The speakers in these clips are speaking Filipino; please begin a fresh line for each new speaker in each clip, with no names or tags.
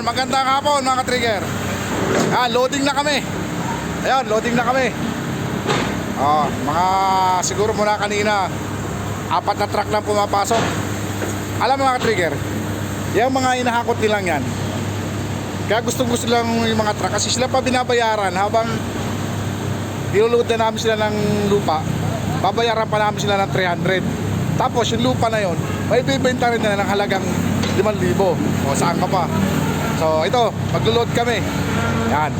Ayan, magandang hapon mga trigger. Ayan, loading na kami. Ayan, loading na kami. Oh, mga siguro muna kanina, apat na truck lang pumapasok. Alam mo mga trigger, yung mga inahakot nilang yan, kaya gustong gusto lang yung mga truck kasi sila pa binabayaran habang niluluod na namin sila ng lupa, babayaran pa namin sila ng 300. Tapos yung lupa na yon, may bibenta rin nila ng halagang 5,000. O saan ka pa? So ito, maglo-load kami. Yan.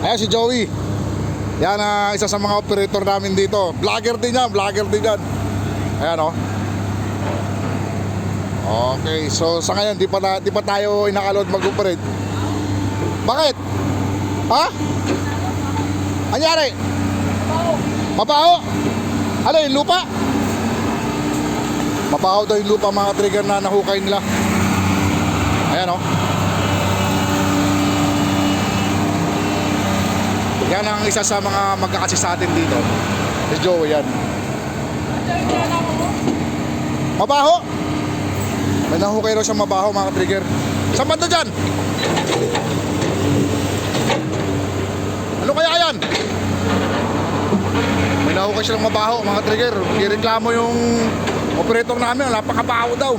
Ayan si Joey. Yan ah, isa sa mga operator namin dito. Vlogger din yan, vlogger din yan. Ayan o. Okay, so sa ngayon di pa, na, di pa tayo inakalod mag-operate. Bakit? Ha? Anyari? Mabaho. Ano yung lupa? Mabaho daw yung lupa mga trigger na nahukay nila. Ayan o. Yan ang isa sa mga magkakasi sa atin dito. Si Joey yan. Mabaho. May nahukay raw siya mabaho mga trigger. Saan ba ito dyan? Ano kaya yan? May nahukay silang mabaho mga trigger. Ireklamo yung operator namin. Napakabaho daw.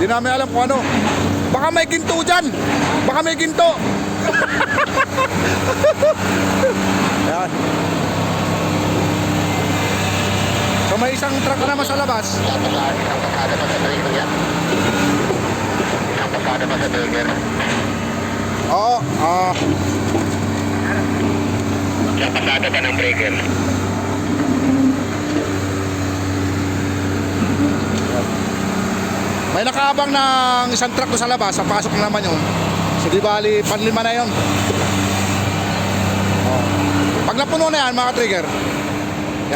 Di namin alam kung ano. Baka may ginto dyan. Baka may ginto. Ayan. So may isang truck na naman sa labas.
Pasada pa sa breaker yan. Pasada pa sa breaker.
Oo. ah
pasada pa ng breaker.
May nakaabang ng isang truck doon sa labas. Sa pasok na naman yun. So di bali, panlima na yun. Oh. Pag napuno na yan mga trigger.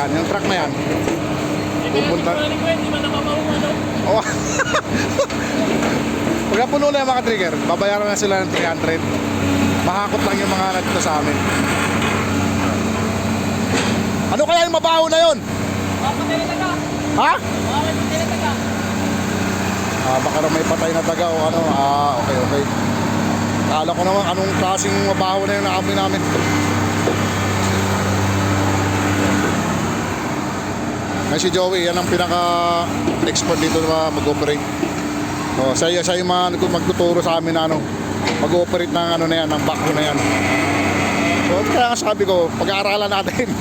Yan, yung truck na yan. Pupunta. Oh. Pag napuno na yung mga trigger, babayaran na sila ng 300. Mahakot lang yung mga nandito sa amin. Ano kaya yung mabaho na yun? Ha? Ah, baka raw may patay na taga o ano. Ah, okay, okay. Kala ko naman anong klaseng mabaho na yun na amoy namin. May si Joey, yan ang pinaka-expert dito na mag-operate. So, siya, siya yung magtuturo sa amin na ano, mag-operate ng ano na yan, ng backhoe na yan. So, kaya nga sabi ko, pag-aaralan natin.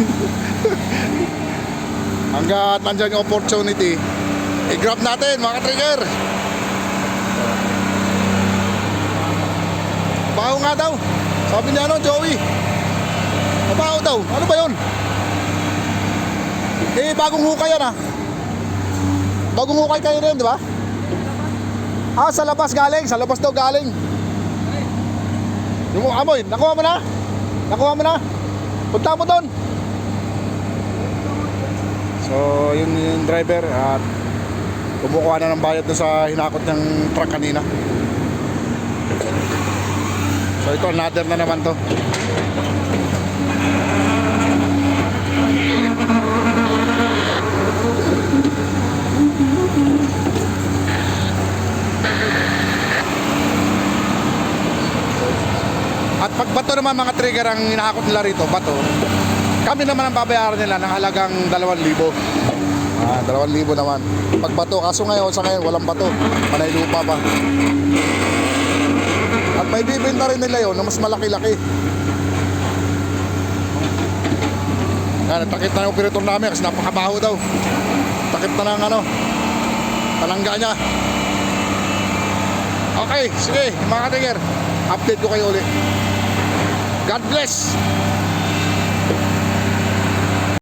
Hanggat nandyan yung opportunity, i-grab natin mga trigger. Nga daw. Sabi niya ano, Joey. Mabaho daw. Ano ba yun? Eh, bagong hukay yan ah. Bagong hukay kayo rin, di ba? Ah, sa labas galing. Sa labas daw galing. Yung amoy, nakuha mo na? Nakuha mo na? Punta mo doon. So, yun yung driver at kumukuha na ng bayad doon sa hinakot ng truck kanina. So, ito, another na naman to. At pag bato naman mga trigger ang hinahakot nila rito, bato, kami naman ang babayaran nila ng halagang 2,000. Ah, 2,000 naman. Pag bato, kaso ngayon, sa ngayon, walang bato. Panay lupa pa. At may bibenta rin nila yon na mas malaki-laki. Yan, takip na yung operator namin kasi napakabaho daw. Takip na ng ano, palangga niya. Okay, sige, mga trigger. Update ko kayo ulit. God bless!